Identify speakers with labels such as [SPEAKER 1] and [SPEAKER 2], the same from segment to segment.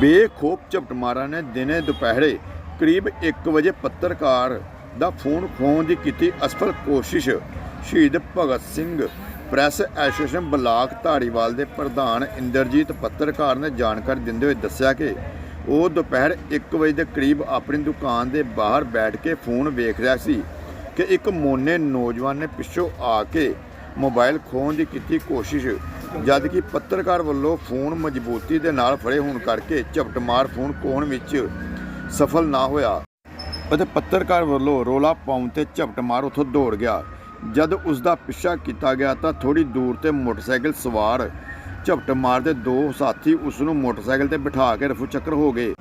[SPEAKER 1] ਬੇਖੌਫ ਝਪਟਮਾਰਾਂ ਨੇ ਦਿਨੇ ਦੁਪਹਿਰੇ ਕਰੀਬ 1 ਵਜੇ ਪੱਤਰਕਾਰ ਦਾ ਫੋਨ ਖੋਹਣ ਦੀ ਕੀਤੀ ਅਸਫਲ ਕੋਸ਼ਿਸ਼। ਸ਼ਹੀਦ Bhagat Singh press association block Dhariwal ਦੇ ਪ੍ਰਧਾਨ ਇੰਦਰਜੀਤ ਪੱਤਰਕਾਰ ਨੇ ਜਾਣਕਾਰੀ ਦਿੰਦੇ ਹੋਏ ਦੱਸਿਆ ਕਿ ਉਹ ਦੁਪਹਿਰ 1 ਵਜੇ ਦੇ ਕਰੀਬ ਆਪਣੀ ਦੁਕਾਨ ਦੇ ਬਾਹਰ ਬੈਠ ਕੇ ਫੋਨ ਵੇਖ ਰਿਹਾ ਸੀ ਕਿ ਇੱਕ ਮੋਨੇ ਨੌਜਵਾਨ ਨੇ ਪਿੱਛੋਂ ਆ ਕੇ ਮੋਬਾਈਲ ਖੋਹਣ ਦੀ ਕੀਤੀ ਕੋਸ਼ਿਸ਼। ਜਦ ਕਿ ਪੱਤਰਕਾਰ ਵੱਲੋਂ ਫੋਨ ਮਜ਼ਬੂਤੀ ਦੇ ਨਾਲ ਫੜੇ ਹੋਣ ਕਰਕੇ ਝਪਟਮਾਰ ਫੋਨ ਖੋਹਣ ਵਿੱਚ ਸਫਲ ਨਾ ਹੋਇਆ। ਅਤੇ ਪੱਤਰਕਾਰ ਵੱਲੋਂ ਰੋਲਾ ਪਾਉਣ ਤੇ ਝਪਟਮਾਰ ਉੱਥੋਂ ਦੌੜ ਗਿਆ। ਜਦ ਉਸ ਦਾ ਪਿੱਛਾ ਕੀਤਾ ਗਿਆ ਤਾਂ ਥੋੜੀ ਦੂਰ ਤੇ ਮੋਟਰਸਾਈਕਲ ਸਵਾਰ ਝਪਟਮਾਰ ਦੇ ਦੋ ਸਾਥੀ ਉਸ ਨੂੰ ਮੋਟਰਸਾਈਕਲ ਤੇ ਬਿਠਾ ਕੇ ਰਫੂ ਚੱਕਰ ਹੋ ਗਏ।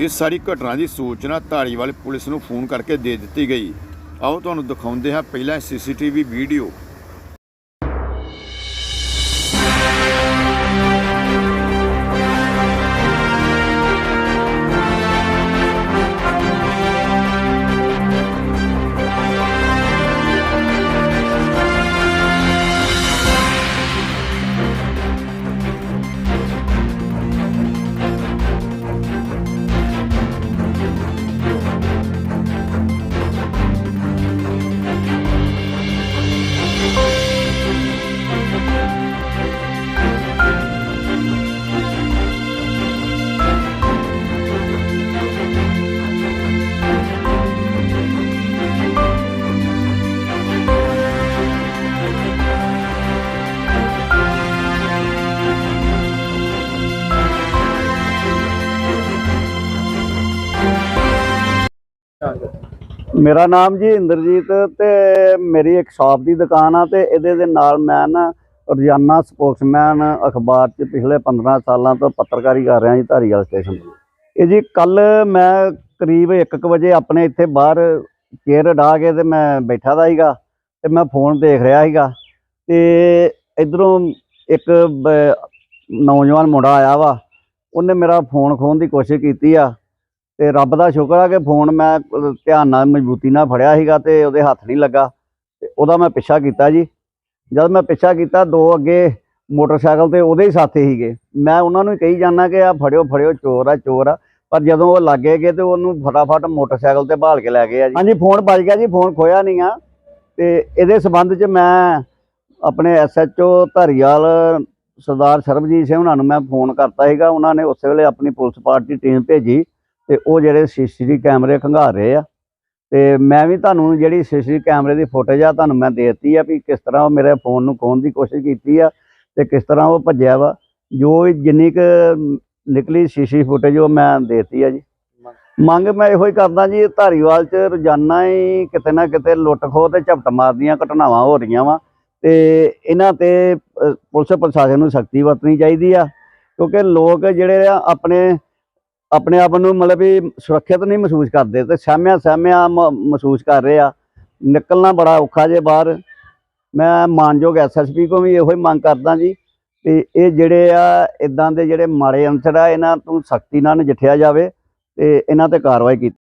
[SPEAKER 1] ਇਸ ਸਾਰੀ ਘਟਨਾ ਦੀ ਸੂਚਨਾ ਧਾਰੀਵਾਲ ਪੁਲਿਸ ਨੂੰ ਫੋਨ ਕਰਕੇ ਦੇ ਦਿੱਤੀ ਗਈ। ਆਓ ਤੁਹਾਨੂੰ ਦਿਖਾਉਂਦੇ ਹਾਂ ਪਹਿਲਾਂ ਸੀਸੀਟੀਵੀ ਵੀਡੀਓ।
[SPEAKER 2] ਮੇਰਾ ਨਾਮ ਜੀ ਇੰਦਰਜੀਤ ਤੇ ਮੇਰੀ ਇੱਕ ਸ਼ਾਪ ਦੀ ਦੁਕਾਨ ਆ ਤੇ ਇਹਦੇ ਦੇ ਨਾਲ ਮੈਂ ਨਾ ਰੋਜ਼ਾਨਾ ਸਪੋਕਸਮੈਨ ਅਖਬਾਰ 'ਚ ਪਿਛਲੇ 15 ਸਾਲਾਂ ਤੋਂ ਪੱਤਰਕਾਰੀ ਕਰ ਰਿਹਾ ਜੀ ਧਾਰੀਵਾਲ ਸਟੇਸ਼ਨ ਇਹ ਜੀ ਕੱਲ ਮੈਂ ਕਰੀਬ 1:00 ਵਜੇ ਆਪਣੇ ਇੱਥੇ ਬਾਹਰ ਚੇਅਰ ਢਾ ਕੇ ਤੇ ਮੈਂ ਬੈਠਾ ਦਾ ਸੀਗਾ ਤੇ ਮੈਂ ਫੋਨ ਦੇਖ ਰਿਹਾ ਸੀਗਾ ਤੇ ਇਧਰੋਂ ਇੱਕ ਨੌਜਵਾਨ ਮੁੰਡਾ ਆਇਆ ਵਾ, ਉਹਨੇ ਮੇਰਾ ਫੋਨ ਖੋਹਣ ਦੀ ਕੋਸ਼ਿਸ਼ ਕੀਤੀ ਆ ਤੇ ਰੱਬ ਦਾ ਸ਼ੁਕਰ ਆ ਕਿ ਫੋਨ ਮੈਂ ਧਿਆਨ ਨਾਲ ਮਜ਼ਬੂਤੀ ਨਾਲ ਫੜਿਆ ਸੀਗਾ ਤੇ ਉਹਦੇ ਹੱਥ ਨਹੀਂ ਲੱਗਾ। ਤੇ ਉਹਦਾ ਮੈਂ ਪਿੱਛਾ ਕੀਤਾ ਜੀ। ਜਦ ਮੈਂ ਪਿੱਛਾ ਕੀਤਾ, ਦੋ ਅੱਗੇ ਮੋਟਰਸਾਈਕਲ ਤੇ ਉਹਦੇ ਹੀ ਸਾਥੀ ਸੀਗੇ। ਮੈਂ ਉਹਨਾਂ ਨੂੰ ਕਹੀ ਜਾਂਦਾ ਕਿ ਆ ਫੜਿਓ ਫੜਿਓ, ਚੋਰ ਆ ਚੋਰ ਆ। ਪਰ ਜਦੋਂ ਉਹ ਲੱਗੇ ਗਏ ਤੇ ਉਹਨੂੰ ਫਟਾਫਟ ਮੋਟਰਸਾਈਕਲ ਤੇ ਭਾਲ ਕੇ ਲੈ ਗਏ ਆ ਜੀ। ਹਾਂਜੀ, ਫੋਨ ਬਚ ਗਿਆ ਜੀ, ਫੋਨ ਖੋਇਆ ਨਹੀਂ ਆ। ਤੇ ਇਹਦੇ ਸਬੰਧ 'ਚ ਮੈਂ ਆਪਣੇ ਐਸਐਚਓ ਧਰੀਵਾਲ, ਸਰਦਾਰ ਸਰਬਜੀਤ ਸਿੰਘ ਉਹਨਾਂ ਨੂੰ ਮੈਂ ਫੋਨ ਕਰਤਾ ਸੀਗਾ। ਉਹਨਾਂ ਨੇ ਉਸੇ ਵੇਲੇ ਆਪਣੀ ਪੁਲਿਸ ਪਾਰਟੀ ਟੀਮ ਭੇਜੀ। ਤੇ ਉਹ ਜਿਹੜੇ ਸੀਸੀਟੀਵੀ ਕੈਮਰੇ ਖੰਗਾਰ ਰਹੇ ਆ। ਤੇ ਮੈਂ ਵੀ ਤੁਹਾਨੂੰ ਜਿਹੜੀ ਸੀਸੀਟੀਵੀ ਕੈਮਰੇ ਦੀ ਫੁਟੇਜ ਆ ਤੁਹਾਨੂੰ ਮੈਂ ਦੇਤੀ ਆ ਵੀ ਕਿਸ ਤਰ੍ਹਾਂ ਉਹ ਮੇਰੇ ਫੋਨ ਨੂੰ ਖੋਹਣ ਦੀ ਕੋਸ਼ਿਸ਼ ਕੀਤੀ ਆ ਤੇ ਕਿਸ ਤਰ੍ਹਾਂ ਉਹ ਭੱਜਿਆ ਵਾ। ਜੋ ਵੀ ਜਿੰਨੀ ਕੁ ਨਿਕਲੀ ਸੀਸੀ ਫੁਟੇਜ ਉਹ ਮੈਂ ਦੇਤੀ ਆ ਜੀ। ਮੰਗ ਮੈਂ ਇਹੋ ਹੀ ਕਰਦਾ ਜੀ, ਧਾਰੀਵਾਲ ਚ ਰੋਜ਼ਾਨਾ ਹੀ ਕਿਤੇ ਨਾ ਕਿਤੇ ਲੁੱਟ ਖੋਹ ਤੇ ਝਪਟ ਮਾਰਦੀਆਂ ਘਟਨਾਵਾਂ ਹੋ ਰਹੀਆਂ ਵਾ। ਤੇ ਇਹਨਾਂ ਤੇ ਪੁਲਿਸ ਪ੍ਰਸ਼ਾਸਨ ਨੂੰ ਸਖਤੀ ਵਰਤਣੀ ਚਾਹੀਦੀ ਆ। ਕਿਉਂਕਿ ਲੋਕ ਜਿਹੜੇ ਆ ਆਪਣੇ ਆਪਣੇ ਆਪ ਨੂੰ ਮਤਲਬ ਵੀ ਸੁਰੱਖਿਅਤ ਨਹੀਂ ਮਹਿਸੂਸ ਕਰਦੇ ਤੇ ਸਹਿਮਿਆ ਸਹਿਮਿਆ ਮ- ਮਹਿਸੂਸ ਕਰ ਰਹੇ ਆ। ਨਿਕਲਣਾ ਬੜਾ ਔਖਾ ਜੇ ਬਾਹਰ। ਮੈਂ ਮਾਨਯੋਗ ਐਸਐਸਪੀ ਕੋ ਵੀ ਇਹੋ ਹੀ ਮੰਗ ਕਰਦਾ ਜੀ ਤੇ ਇਹ ਜਿਹੜੇ ਆ ਇਦਾਂ ਦੇ ਜਿਹੜੇ ਮਾੜੇ ਅੰਸਰ ਆ, ਇਹਨਾਂ ਤੋਂ ਸਖਤੀ ਨਾਲ ਨਜਿੱਠਿਆ ਜਾਵੇ ਤੇ ਇਹਨਾਂ ਤੇ ਕਾਰਵਾਈ ਕੀਤੀ